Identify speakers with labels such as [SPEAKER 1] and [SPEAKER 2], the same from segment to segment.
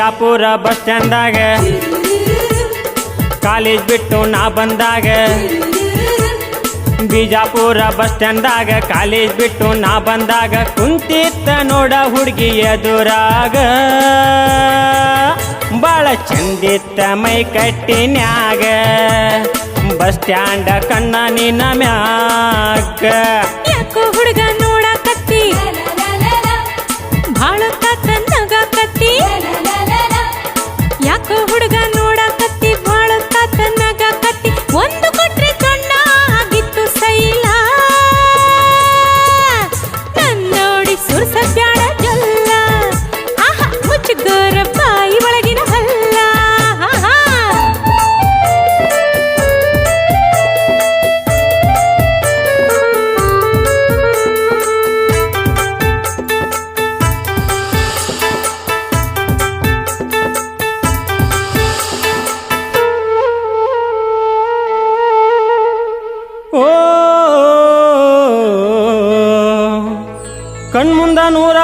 [SPEAKER 1] Bijapur bus ಸ್ಟ್ಯಾಂಡಾಗ college ಬಿಟ್ಟು ನಾ ಬಂದಾಗ. ಬಿಜಾಪುರ ಬಸ್ ಸ್ಟ್ಯಾಂಡಾಗ ಕಾಲೇಜ್ ಬಿಟ್ಟು ನಾ ಬಂದಾಗ. ಕುಂತಿತ್ತ ನೋಡ ಹುಡುಗಿ ಎದುರಾಗ. ಬಾಳ ಚಂದಿತ್ತ ಮೈ ಕಟ್ಟಿನ್ಯಾಗ ಬಸ್ ಸ್ಟ್ಯಾಂಡ ಕಣ್ಣ ನಿನ್ನ ಮ್ಯಾಗ.
[SPEAKER 2] ಯಾಕೋ ಹುಡುಗ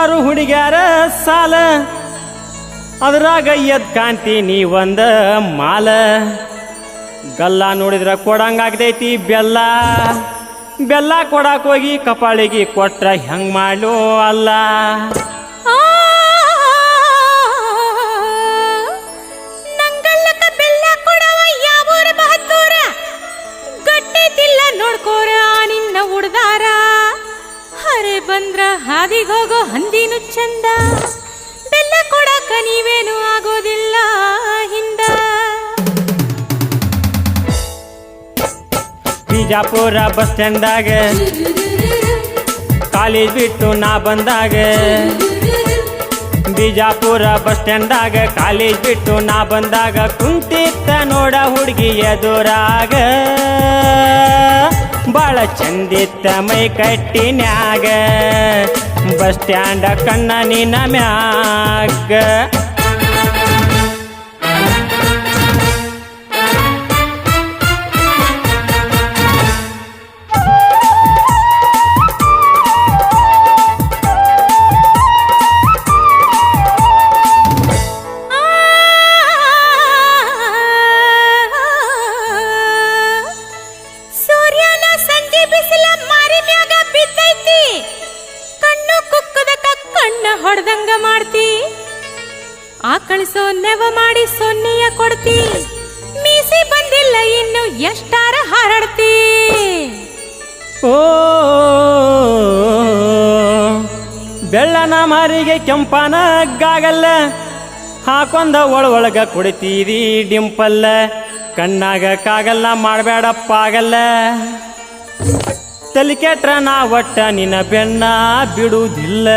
[SPEAKER 1] ನೂರಾರು ಹುಡುಗ್ಯಾರ ಸಾಲ. ಅದ್ರಾಗ ಎದ್ ಕಾಂತಿ ನೀ ಒಂದ ಮಾಲ. ಗಲ್ಲ ನೋಡಿದ್ರ ಕೊಡಂಗಾಗ್ದೈತಿ ಬೆಲ್ಲ. ಬೆಲ್ಲ ಕೊಡಾಕ್ ಹೋಗಿ ಕಪಾಳಿಗೆ ಕೊಟ್ರ ಹೆಂಗ್ ಮಾಡೋ ಅಲ್ಲ.
[SPEAKER 2] ಹರೆ ಬಂದ್ರ ಹಾದಿಗ್ ಹೋಗೋ ಹಂದಿನು ಚಂದ. ಬೆಲ್ಲ ಕೊಡಕ ನೀವೇನು ಆಗೋದಿಲ್ಲ ಹಿಂದ.
[SPEAKER 1] ಬಿಜಾಪುರ ಬಸ್ ಸ್ಟ್ಯಾಂಡಾಗ ಕಾಲೇಜ್ ಬಿಟ್ಟು ನಾ ಬಂದಾಗ. ಬಿಜಾಪುರ ಬಸ್ ಸ್ಟ್ಯಾಂಡಾಗ ಕಾಲೇಜ್ ಬಿಟ್ಟು ನಾ ಬಂದಾಗ ಕುಂತಿತ್ತ ನೋಡ ಹುಡುಗಿ ಎದುರಾಗ ಬಾಳ ಚಂದಿತ್ತ ಮೈ ಕಟ್ಟಿನ್ಯಾಗ. ಬಸ್ ಸ್ಟ್ಯಾಂಡ ಕಣ್ಣ ನಿನ್ನ ಮ್ಯಾಗ.
[SPEAKER 2] ಹೊಡೆದಂಗ ಮಾಡ್ತಿ. ಆಕಳಿಸೋ ನೆವ ಮಾಡಿ ಸೊನ್ನೆಯ ಕೊಡ್ತಿ. ಮೀಸಿ ಬಂದಿಲ್ಲ ಇನ್ನು ಎಷ್ಟಾರ ಹಾರಾಡ್ತಿ.
[SPEAKER 1] ಓ, ಬೆಳ್ಳನ ಮಾರಿಗೆ ಕೆಂಪನ ಗಾಗಲ್ಲ. ಹಾಕೊಂದ ಒಳಗ ಕುಡಿತೀರಿ ಡಿಂಪಲ್ಲ. ಕಣ್ಣಾಗ ಕಾಗಲ್ಲ ಮಾಡಬೇಡಪ್ಪಾಗಲ್ಲ ತಲೆ ಕೆಟ್ರ ನಾ ಒಟ್ಟ ನಿನ್ನ ಬೆನ್ನ ಬಿಡುವುದಿಲ್ಲ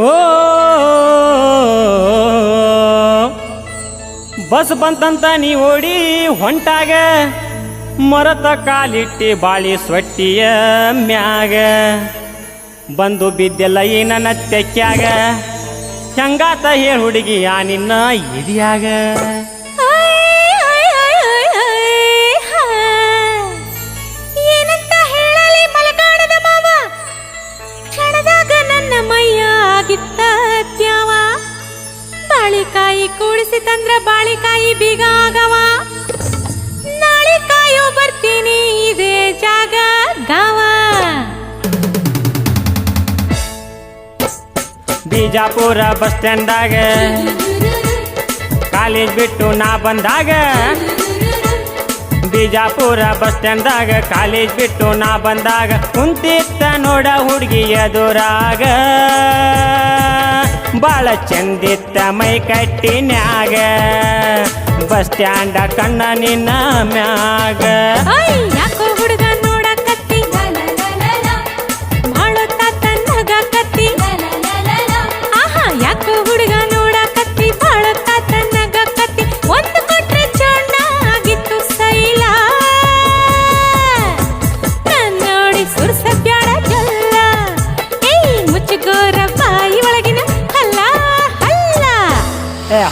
[SPEAKER 1] ಓ, ಬಸ್ ಬಂತಂತ ನೀ ಓಡಿ ಹೊಂಟಾಗ, ಮರತ ಕಾಲಿಟ್ಟಿ ಬಾಳಿ ಸೊಟ್ಟಿಯ ಮ್ಯಾಗ. ಬಂದು ಬಿದ್ದೆಲ್ಲ ಈ ನನ್ನ ತೆಕ್ಕ್ಯಾಗ ಹೆಂಗಾತ ಹುಡುಗಿ ಆ ನಿನ್ನ ಇದಿಯಾಗ.
[SPEAKER 2] ಬಾಳಿಕಾಯಿ ಕೂಡಿಸಿ ತಂದ್ರ ಬಾಳಿಕಾಯಿ ಬೀಗ ಆಗವ ಬರ್ತೀನಿ ಇದೇ ಜಾಗ ಗಾವ
[SPEAKER 1] ಬಿಜಾಪುರ ಬಸ್ ಸ್ಟ್ಯಾಂಡಾಗ ಕಾಲೇಜ್ ಬಿಟ್ಟು ನಾ ಬಂದಾಗ. ಬಿಜಾಪುರ ಬಸ್ ಸ್ಟ್ಯಾಂಡ್ದಾಗ ಕಾಲೇಜ್ ಬಿಟ್ಟು ನಾ ಬಂದಾಗ ಕುಂತಿತ್ತ ನೋಡ ಹುಡುಗಿ ಎದುರಾಗ. ಬಾಳ ಚಂದಿತ್ತ ಮೈ ಕಟ್ಟಿನ್ಯಾಗ. ಬಸ್ ಸ್ಟ್ಯಾಂಡ ಕಣ್ಣ ನಿನ್ನ ಮ್ಯಾಗ.
[SPEAKER 2] ಯಾಕೋ ಹುಡುಗ?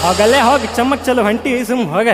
[SPEAKER 1] ಹೋಗಲ್ಲೇ ಹೋಗಿ ಚಮ್ಮಕ್ ಚಲೋ ಹೊಂಟಿ ಸುಮ್ ಹೋಗ